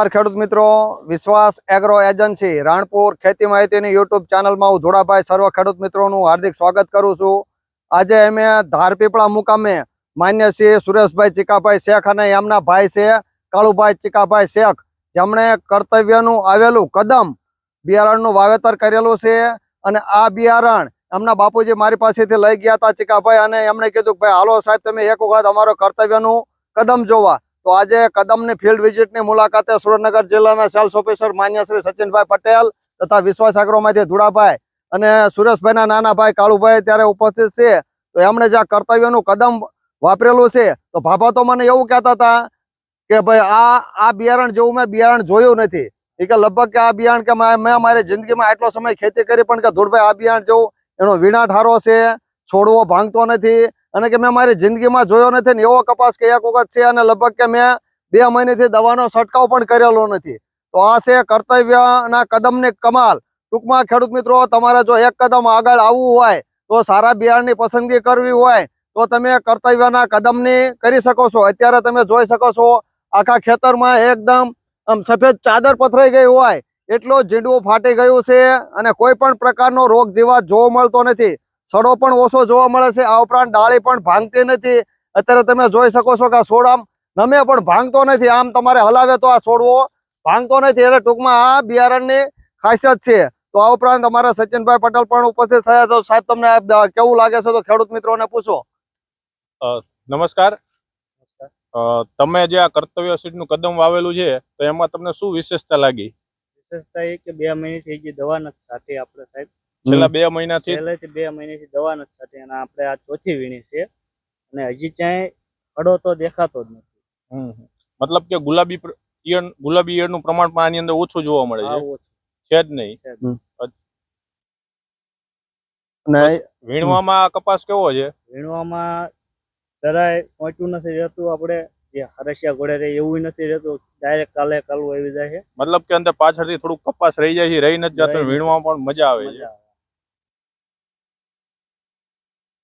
ખેડૂત મિત્રો. વિશ્વાસ એગ્રો એજન્સી રાણપુર ખેતી માહિતીની યુટ્યુબ ચેનલમાં હું ધોળાભાઈ સર્વ ખેડૂત મિત્રોનું હાર્દિક સ્વાગત કરું છું. આજે અમે ધારપીપળા મુકામે માન્ય શ્રી સુરેશભાઈ ચીકાભાઈ શેખ અને એમના ભાઈ છે કાળુભાઈ ચીકાભાઈ શેખ. જેમણે કર્તવ્યનું આવેલું કદમ બિયારણનું વાવેતર કરેલું છે અને આ બિયારણ એમના બાપુજી મારી પાસેથી લઈ ગયા હતા ચીકાભાઈ અને એમણે કીધું કે ભાઈ, હાલો સાહેબ, તમે એક વખત અમારો કર્તવ્યનું કદમ જોવા. તો આજે કદમની ફિલ્ડ વિઝિટની મુલાકાતે સુરેન્દ્રનગર જિલ્લાના સેલ્સ ઓફિસર માન્ય શ્રી સચિનભાઈ પટેલ તથા વિશ્વાસ આગ્રોમાંથી ધુડાભાઈ અને સુરેશભાઈના નાના ભાઈ કાળુભાઈ ત્યારે ઉપસ્થિત છે. તો એમણે જે કર્તવ્યનું કદમ વાપરેલું છે, તો ભાભા તો મને એવું કહેતા હતા કે ભાઈ, આ આ બિયારણ જેવું મેં બિયારણ જોયું નથી. એ કે લગભગ કે આ બિયારણ કે મેં મારી જિંદગીમાં આટલો સમય ખેતી કરી પણ કે ધુડભાઈ આ બિયારણ જેવું એનો વિનાટ ઠારો છે, છોડવો ભાંગતો નથી. અને કે મેં મારી જિંદગીમાં જોયો નથી ને એવો કપાસ કે એક વખત છે અને લગભગ કે મેં બે મહિનેથી દવાનો છંટકાવ પણ કરેલો નથી. તો આ છે કર્તવ્યના કદમની કમાલ. ટૂંકમાં ખેડૂત મિત્રો, તમારે જો એક કદમ આગળ આવવું હોય, તો સારા બિયારણની પસંદગી કરવી હોય, તો તમે કર્તવ્યના કદમની કરી શકો છો. અત્યારે તમે જોઈ શકો છો, આખા ખેતરમાં એકદમ આમ સફેદ ચાદર પથરાઈ ગઈ હોય, એટલો જીંડવું ફાટી ગયું છે અને કોઈ પણ પ્રકારનો રોગ જીવાત જોવા મળતો નથી. સડો પણ ઓછો જોવા મળે છે. આ ઉપરાંત ડાળી પણ ભાંગતી નથી. અત્યારે તમે જોઈ શકો છો કે આ છોડ આમ નમે પણ ભાંગતો નથી. આમ તમારે હલાવે તો આ છોડવો ભાંગતો નથી. એટલે ટૂંકમાં આ બિયારણની ખાસિયત છે. તો આ ઉપરાંત અમારા સચિનભાઈ પટેલ પણ ઉપસ્થિત થયા તો સાહેબ તમને આ કેવું લાગે છે? તો ખેડૂત મિત્રોને પૂછો. નમસ્કાર. તમે જે આ કર્તવ્ય સીટનું કદમ વાવેલું છે તો એમાં તમને શું વિશેષતા લાગી? વિશેષતા એ કે બે મહિનેથી જે દવા નથી સાથે આપણે સાહેબ. છેલ્લા બે મહિનાથી? પહેલેથી બે મહિનેથી દવા નથી થતી અને આપણે આ ચોથી વીણી છે. અને હજી ક્યાંય ખડો તો દેખાતો જ નથી. મતલબ કે ગુલાબી ઈયળ ગુલાબી ઈયળનું પ્રમાણ પણ આની અંદર ઓછું જોવા મળે છે? છે જ નહીં? વીણવામાં કપાસ કેવો છે? વીણવામાં જરાય સોંચ્યું નથી રહેતું. આપણે જે હરસિયા ઘોડે રહે એવું નથી રહેતું. ડાયરેક્ટ કાલે કાલું આવી જાય છે. મતલબ કે અંદર પાછળથી થોડુંક કપાસ રહી જાય છે રહી નથી જતો વીણવામાં પણ મજા આવે છે મજા આવે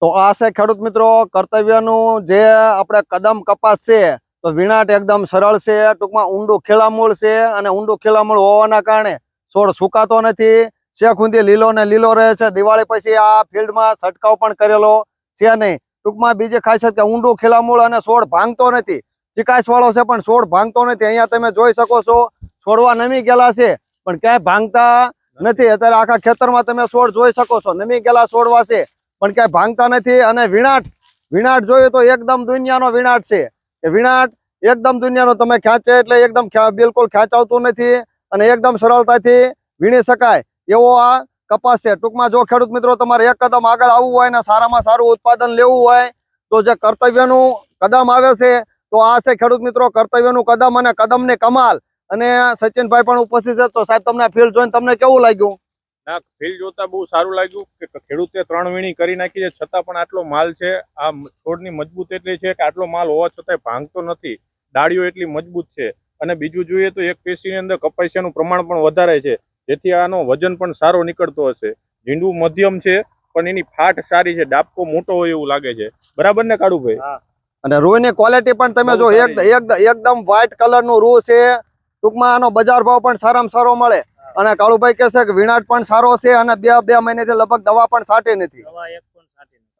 તો આ છે ખેડૂત મિત્રો કર્તવ્યનું જે આપણે કદમ કપાસ છે, તો વિણાટ એકદમ સરળ છે, ટૂંકમાં ઊંડું ખેલામૂળ છે અને ઊંડું ખેલામૂળ હોવાના કારણે છોડ સુકાતો નથી. શેખુંદી લીલો ને લીલો રહે છે. દિવાળી પછી આ ફિલ્ડમાં છંટકાવ પણ કરેલો છે નહીં. ટૂંકમાં બીજી ખાસિયત કે ઊંડું ખેલામૂળ અને છોડ ભાંગતો નથી. ચિકાસ વાળો છે પણ છોડ ભાંગતો નથી. અહીંયા તમે જોઈ શકો છો, છોડવા નમી ગયેલા છે, પણ ક્યાંય ભાંગતા નથી. અત્યારે આખા ખેતરમાં તમે છોડ જોઈ શકો છો. નમી ગયેલા છોડવા છે. પણ ક્યાંય ભાંગતા નથી અને વિનાટ વિનાટ જોઈએ તો એકદમ દુનિયાનો વિનાટ છે. એ વિણાટ, એકદમ દુનિયાનો તમે ખેંચે એટલે એકદમ બિલકુલ ખેંચાવતું નથી અને એકદમ સરળતાથી વીણી શકાય. એવો આ કપાસ છે. ટૂંકમાં જો ખેડૂત મિત્રો તમારે એક કદમ આગળ આવવું હોય ને સારામાં સારું ઉત્પાદન લેવું હોય, તો જે કર્તવ્યનું કદમ આવે છે, તો આ છે ખેડૂત મિત્રો કર્તવ્યનું કદમ અને કદમની કમાલ. અને સચિનભાઈ પણ ઉપસ્થિત છે. તો સાહેબ, તમને ફિલ્ડ જોઈને તમને કેવું લાગ્યું? ના ફીલ જોતા બહુ સારું લાગ્યું કે ખેડૂતે ત્રણ વીણી કરી નાખી છે છતાં પણ આટલો માલ છે આ છોડની મજબૂત એટલી છે કે આટલો માલ હોવા છતાંય ભાંગતો નથી. ડાળીઓ એટલી મજબૂત છે. અને બીજું જોઈએ તો એક પેશીની અંદર કપાસિયાનું પ્રમાણ પણ વધારે છે જેથી આનો વજન પણ સારો નીકળતો હશે. ઝીંડું મધ્યમ છે પણ એની ફાટ સારી છે ડાબકો મોટો હોય એવું લાગે છે. બરાબર ને કાળુભાઈ? અને રૂની ક્વોલિટી પણ તમે જો એકદમ વ્હાઈટ કલરનું રૂ છે ટૂંકમાં આનો બજાર ભાવ પણ સારામાં સારો મળે. અને કાળુભાઈ કહે છે કે વિનાટ પણ સારો છે અને બે બે મહિનેથી લગભગ દવા પણ સાટી નથી.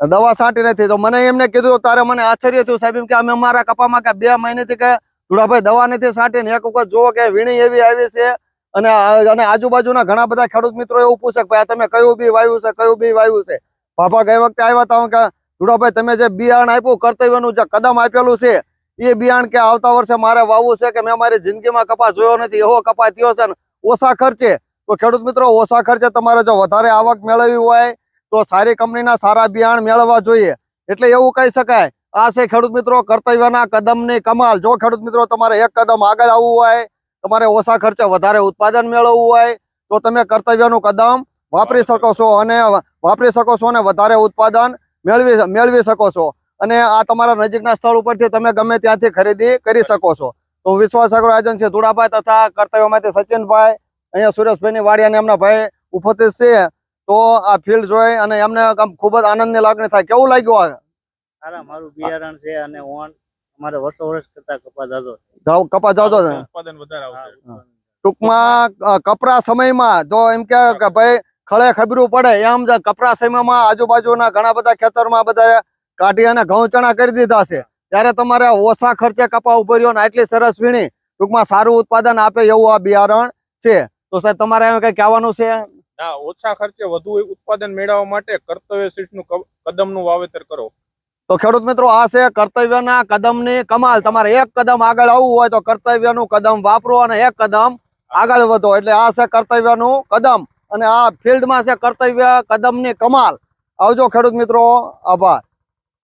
દવા સાટી નથી. તો મને એમને કીધું તારે મને આશ્ચર્ય થયું સાહેબ એમ કે અમે અમારા કપામાં કે બે મહિનેથી કે ધુડાભાઈ દવા નથી સાટી ને એક વખત જુઓ કે વીણી એવી આવી છે. અને અને આજુબાજુના ઘણા બધા ખેડૂત મિત્રો એવું પૂછે કે ભાઈ તમે કયું બી વાવ્યું છે કયું બી વાવ્યું છે? પાપા ગઈ વખતે આવ્યા હતા કે ધુડાભાઈ તમે જે બિયારણ આપ્યું કર્તવ્યનું જે કદમ આપેલું છે એ બિયાણ કે આવતા વર્ષે મારે વાવવું છે કે મેં મારી જિંદગીમાં કપાસ જોયો નથી એવો કપાસ થયો છે ને ઓછા ખર્ચે. તો ખેડૂત મિત્રો ઓછા ખર્ચે તમારે જો વધારે આવક મેળવવી હોય તો સારી કંપનીના સારા બિયાણ મેળવવા જોઈએ. એટલે એવું કહી શકાય આ છે ખેડૂત મિત્રો કર્તવ્યના કદમની કમાલ. જો ખેડૂત મિત્રો તમારે એક કદમ આગળ આવવું હોય તમારે ઓછા ખર્ચે વધારે ઉત્પાદન મેળવવું હોય તો તમે કર્તવ્યનું કદમ વાપરી શકો છો અને વાપરી શકો છો અને વધારે ઉત્પાદન મેળવી મેળવી શકો છો. અને આ તમારા નજીકના સ્થળ ઉપરથી તમે ગમે ત્યાંથી ખરીદી કરી શકો છો. તો વિશ્વાસ અગ્રો એજન્સી ધુડાભાઈ તથા કર્તવ્યમાંથી સચિનભાઈ અહીંયા સુરેશભાઈની વાડી અને એમના ભાઈ ઉપસ્થિત છે. તો આ ફિલ્ડ જોઈ અને એમને ખૂબ જ આનંદની લાગણી થાય. કેવું લાગ્યું આ? મારું બિયારણ છે અને ઓન મારે વર્ષો વર્ષ કરતા કપા જાજો કપા ને. ઉત્પાદન વધારે ટૂંકમાં કપરા સમયમાં જો એમ કે કે ભાઈ ખળે ખબરું પડે એમ જ કપરા સમયમાં આજુબાજુના ઘણા બધા ખેતરમાં બધા કાઢી અને ઘઉં ચણા કરી દીધા છે. ત્યારે તમારે ઓછા ખર્ચે કપા ઉભર્યો ને આટલી સરસ વીણી ટૂંકમાં સારું ઉત્પાદન આપે એવું આ બિયારણ છે. તો સાહેબ તમારે એમ કઈ કહેવાનું છે? ના ઓછા ખર્ચે વધુ ઉત્પાદન મેળવવા માટે કર્તવ્ય શીર્ષનું કદમનું વાવેતર કરો. તો ખેડૂત મિત્રો આ છે કર્તવ્યના કદમની કમાલ. તમારે એક કદમ આગળ આવવું હોય તો કર્તવ્યનું કદમ વાપરો અને એક કદમ આગળ વધો. એટલે આ છે કર્તવ્યનું કદમ અને આ ફિલ્ડમાં છે કર્તવ્ય કદમની કમાલ. આવજો ખેડૂત મિત્રો આભાર.